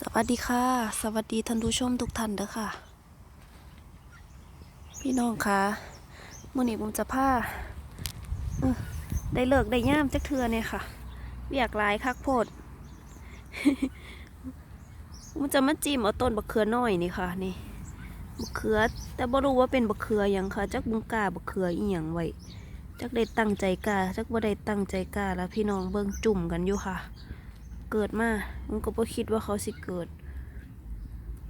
สวัสดีค่ะ สวัสดีท่านผู้ชมทุกท่านเด้อค่ะ พี่น้องคะมื่อนี้ผมจะพาเอ้อได้เลิกได้ย่ามจักเทือเนี่ยค่ะเบียกลายคักโพดผมจะมาจิ้มเอาต้นบักเขือน้อยนี่ค่ะ นี่บักเขือ แต่บ่รู้ว่าเป็นบักเขือยังค่ะจักบุงกาบักเขืออีหยังไว้จักได้ตั้งใจกาจักบ่ได้ตั้งใจกาแล้วพี่น้องเบิ่งจุ่มกันอยู่ค่ะ กิดมาผมก็บ่คิดว่าเขาสิเกิด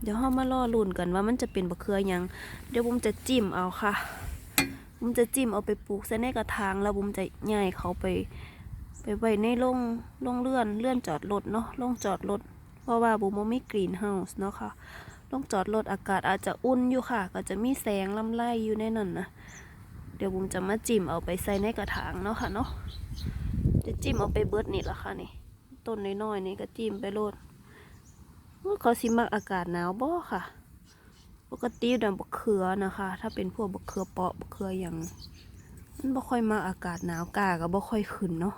เดี๋ยวเรามาล่อลุ่นกันว่ามันจะเป็นบะเขือยัง เดี๋ยวผมจะจิ้มเอาค่ะผมจะจิ้มเอาไปปลูกใส่ในกระถางแล้วผมจะย้ายเขาไป ไปไว้ในโรงโรงเลื่อนเลื่อนจอดรถเนาะโรงจอดรถเพราะว่าบุมไม่กรีนเฮาส์เนาะค่ะโรงจอดรถอากาศอาจจะอุ่นอยู่ค่ะ ก็จะมีแสงลำไรอยู่ในนั้นนะเดี๋ยวผมจะมาจิ้มเอาไปใส่ในกระถางเนาะค่ะเนาะจะจิ้มเอาไปเบิดนี่ละค่ะนี่ ต้นน้อยๆนี่ก็จิ้มไปโลดว่าเขาสิมักอากาศหนาวบ่ค่ะ ปกติดังบักเขือนะคะ ถ้าเป็นพวกบกเขือเปาะบกเขืออย่างมันบ่ค่อยมาอากาศหนาวกาก็บ่ค่อยขึ้นเนาะ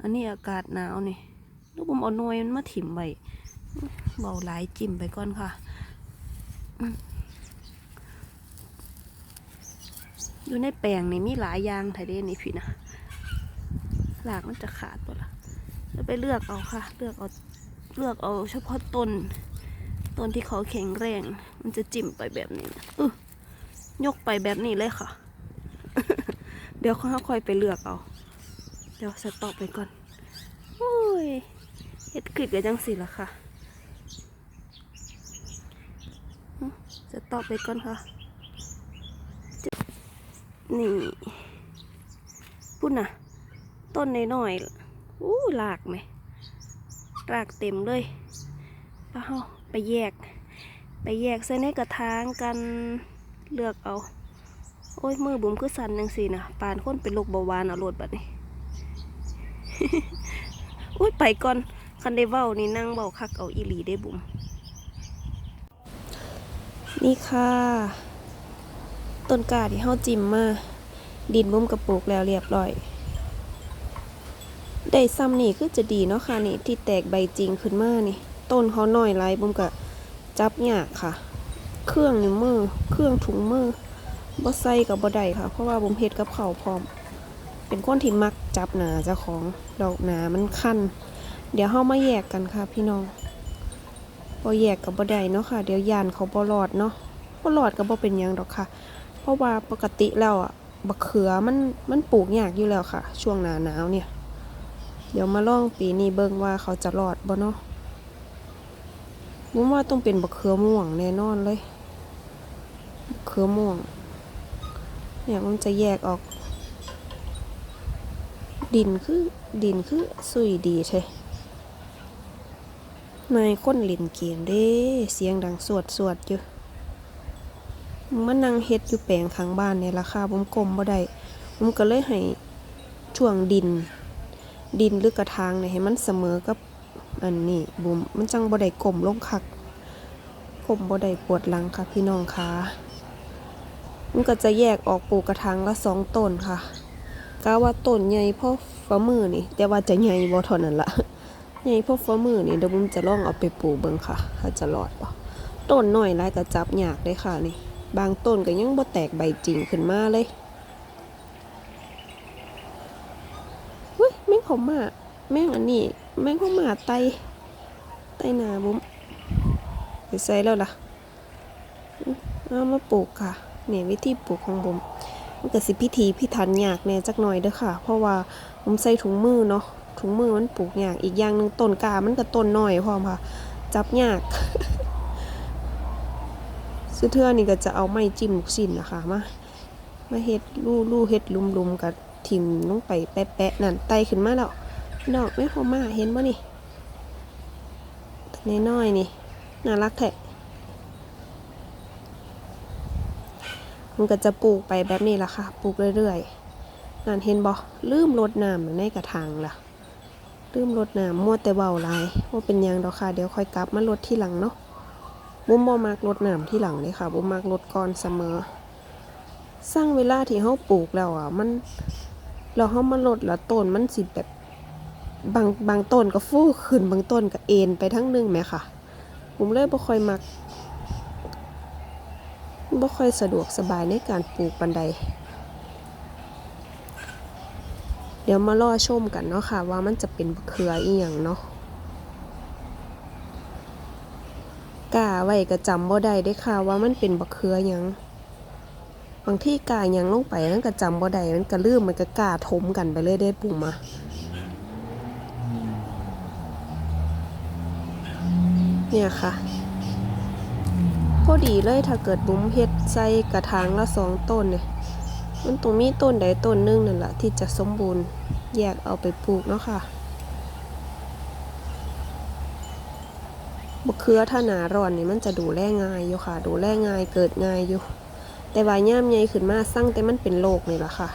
อันนี้อากาศหนาวนี่ลูกผมเอาหน่วยมันมาถิ่มไว้เบาหลายจิ้มไปก่อนค่ะ อยู่ในแปลงนี่มีหลายอย่างไทยเด้นี่พี่นะหลากมันจะขาดหมดละ แล้วไปเลือกเอาค่ะ เลือกเอาเลือกเอาเฉพาะต้นต้นที่เขาแข็งแรง มันจะจิ้มไปแบบนี้นะอึยกไปแบบนี้เลยค่ะ เดี๋ยวเขาค่อยไปเลือกเอา เดี๋ยวสต็อปไปก่อนโอ้ยเฮ็ดกริดกันจังสิละค่ะอืมสต็อปไปก่อนค่ะ นี่พุ่นน่ะต้นน้อยๆ อู้หลากไหมรากเต็มเลยไปเฮาไปแยก ไปแยกใส่ในกระถางกันเลือกเอา โอ้ยมือบุ๋มคือสันจังสินะปานคนเป็นโรคเบาหวานเอาโลดบัดนี้อุ้ยไปก่อนคันได้เว้านี่นั่งเว้าคักเอาอีหลีได้บุ๋มนี่ค่ะ ต้นกาที่เฮาจิ้มมาดินบุ๋มกระปุกแล้วเรียบร้อย ได้ซ้ำนี่คือจะดีเนาะค่ะนี่ที่แตกใบจริงขึ้นมานี่ ต้นเขาหน่อยไรบุมกะจับยากค่ะ เครื่องนี่มือ เครื่องถุงมือบ่ใส่กับบ่ได้ค่ะ เพราะว่าบุมเฮ็ดกับเขาพร้อม เป็นคนที่มักจับหนาเจ้าของดอกหนามันคั้น เดี๋ยวเฮามาแยกกันค่ะ พี่น้องบ่แยกกับบ่ได้เนาะค่ะ เดี๋ยวยานเขาบ่รอดเนาะบ่รอดก็บ่เป็นยังดอกค่ะ เพราะว่าปกติแล้วอะบักเขือมันมันปลูกยากอยู่แล้วค่ะ ช่วงหนาหนาวเนี่ย เดี๋ยวมาลองปีนี้เบิ่งว่าเขาจะรอดบ่เนาะผมว่าต้องเป็นบักเขือม่วงแน่นอนเลยบักเขือม่วง เนี่ยมันจะแยกออก ดินคือดินคือสุยดีใช่นายคนเล่นเกมเด้เสียงดังสวดสวดอยู่มันนั่งเฮ็ดอยู่แปลงข้างบ้านเนี่ยราคาผมกลมบ่ได้ผมก็เลยให้ช่วงดิน ดินหรือกระถางเนี่ยให้มันเสมอกับอันนี้บุมมันจังบ่ได้กลมลงคักกลมบ่ได้ปวดหลังค่ะพี่น้องค่ะมันก็จะแยกออกปลูกกระถางละสองต้นค่ะกะว่าต้นใหญ่พราะฝ่ามือนี่ แต่ว่าจะใหญ่บ่เท่านั้นละใหญ่พราะฝ่ามือนี่เดี๋ยวบุมจะลองเอาไปปลูกเบิ่งค่ะถ้าจะรอดบ่ต้นน้อยหลายก็จับยากเลยค่ะนี่ บางต้นก็ยังบ่แตกใบจริงขึ้นมาเลย เฮ้ยแม่งเขามา แม่งอันนี้ แม่งเขามาไตไตหนาบุ้มไปใส่แล้วล่ะเอามาปลูกค่ะ เนี่ยวิธีปลูกของบุ้มมันก็สิพิธีพิถันยากแน่จักหน่อยเด้อค่ะ เพราะว่าผมใส่ถุงมือเนาะถุงมือมันปลูกยากอีกอย่างหนึ่งต้นกามันก็ต้นน้อยพร้อมค่ะ จับยากสุดเทื่อนี่ก็จะเอาไม้จิ้มลูกชิ้นนะคะมามาเฮ็ดลู่ลู่เฮ็ดลุมๆกับ ทิมลงไปแปะๆนั่นไตขึ้นมาแล้วดอกไม่พอมาเห็นบ่นี่น้อยๆนี่น่ารักแท้มันก็จะปลูกไปแบบนี้ล่ะค่ะ ปลูกเรื่อยๆนั่นเห็นบ่ลืมรดน้ำในกระถางล่ะลืมรดน้ำมัวแต่เบาลายว่าเป็นยังดอกค่ะ เดี๋ยวค่อยกลับมารดที่หลังเนาะบุ้มบ่มักรดน้ำที่หลังเลยค่ะบุ้มมักรดก่อนเสมอ สร้างเวลาที่เฮาปลูกแล้วอะมัน เราเฮามารดแล้วต้นมันสิแบบบางบางต้นก็ฟูขึ้นบางต้นก็เอ็นไปทั้งหนึงแหมค่ะผมเลยบ่ค่อยมักบ่ค่อยสะดวกสบายในการปลูกปันใดเดี๋ยวมารอชมกันเนาะค่ะ ว่ามันจะเป็นบักเขืออีหยังเนาะกาไว้ก็จำบ่ได้เด้ค่ะว่ามันเป็นบักเขือหยัง บางที่กาหยังลงไปมันก็จำบ่ได้มันก็ลืมมันก็กาถมกันไปเลยได้ปุ่มอะเนี่ยค่ะ พอดีเลยถ้าเกิดบุ้มเฮ็ดใส่กระถางละสองต้นเนี่ยมันตรงมีต้นใดต้นหนึงนั่นแหละที่จะสมบูรณ์แยกเอาไปปลูกเนาะค่ะบะเขือถ้าหนาร้อนนี่มันจะดูแลง่ายอยู่ค่ะ ดูแลง่ายเกิดง่ายอยู่ แต่ว่าย่ามใหญ่ขึ้นมาสั่งแต่มันเป็นโรคนี่แหละค่ะ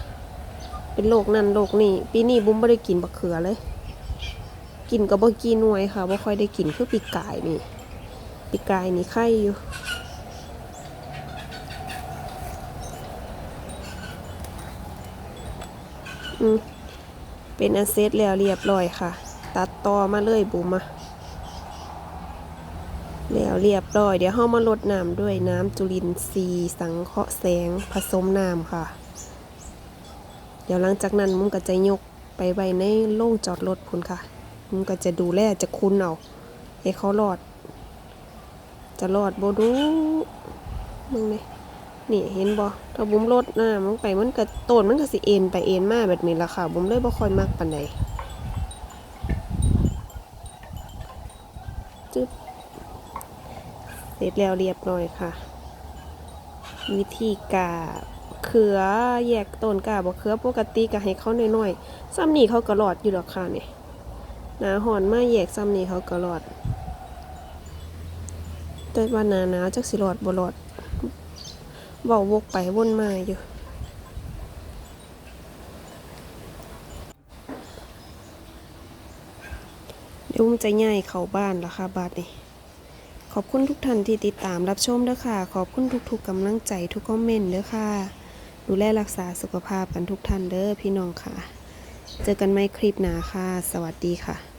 เป็นโรคนั่นโรคนี่ปีนี้บุ้มไม่ได้กินบะเขือเลย กินก็บ่กินหน่วยค่ะบ่ค่อยได้กินคือปีกายนี่ปีกายนี่ไข่อยู่เป็นอันเซตแล้วเรียบร้อยค่ะ ตัดต่อมาเลยบุ้มา แล้วเรียบร้อย เดี๋ยวเฮามาลดน้ำด้วยน้ำจุลินทรีย์สังเคราะห์แสงผสมน้ำค่ะ เดี๋ยวหลังจากนั้นมุมก็จะยกไปไว้ในโล่งจอดรถพุ่นค่ะ มุมก็จะดูแลจะคุ้นเอาให้เขารอด จะรอดโบดูมึงนี่นี่เห็นบ่ถ้าบุ้มลดน้ำลงไปมันก็ต้นมันก็สิเอ็นไปเอ็นมาแบบนี้ละค่ะ บุ้มเลยบ่ค่อยมักปานใดจึ๊บเส ร็จแล้วเรียบร้อยค่ะ วิธีกาเขือแยกต้นกาบ่เขือปกติก็ให้เขาหน้อยๆซ้ำนี่เขาก็รอดอยู่ดอกค่ะเนี่ยหนาหอนมาแยกซ้ำนี่เขาก็รอด แต่ว่าหนาหนาวจักสิรอดบ่รอดบาวกไปวนมาอยู่เดี๋ยวมันจะง่ายเข้าบ้านแล้วค่ะบาดนี้ ขอบคุณทุกท่านที่ติดตามรับชมเด้อค่ะ ขอบคุณทุกๆกำลังใจทุกคอมเมนต์เด้อค่ะ ดูแลรักษาสุขภาพกันทุกท่านเด้อพี่น้องค่ะ เจอกันใหม่คลิปหน้าค่ะ สวัสดีค่ะ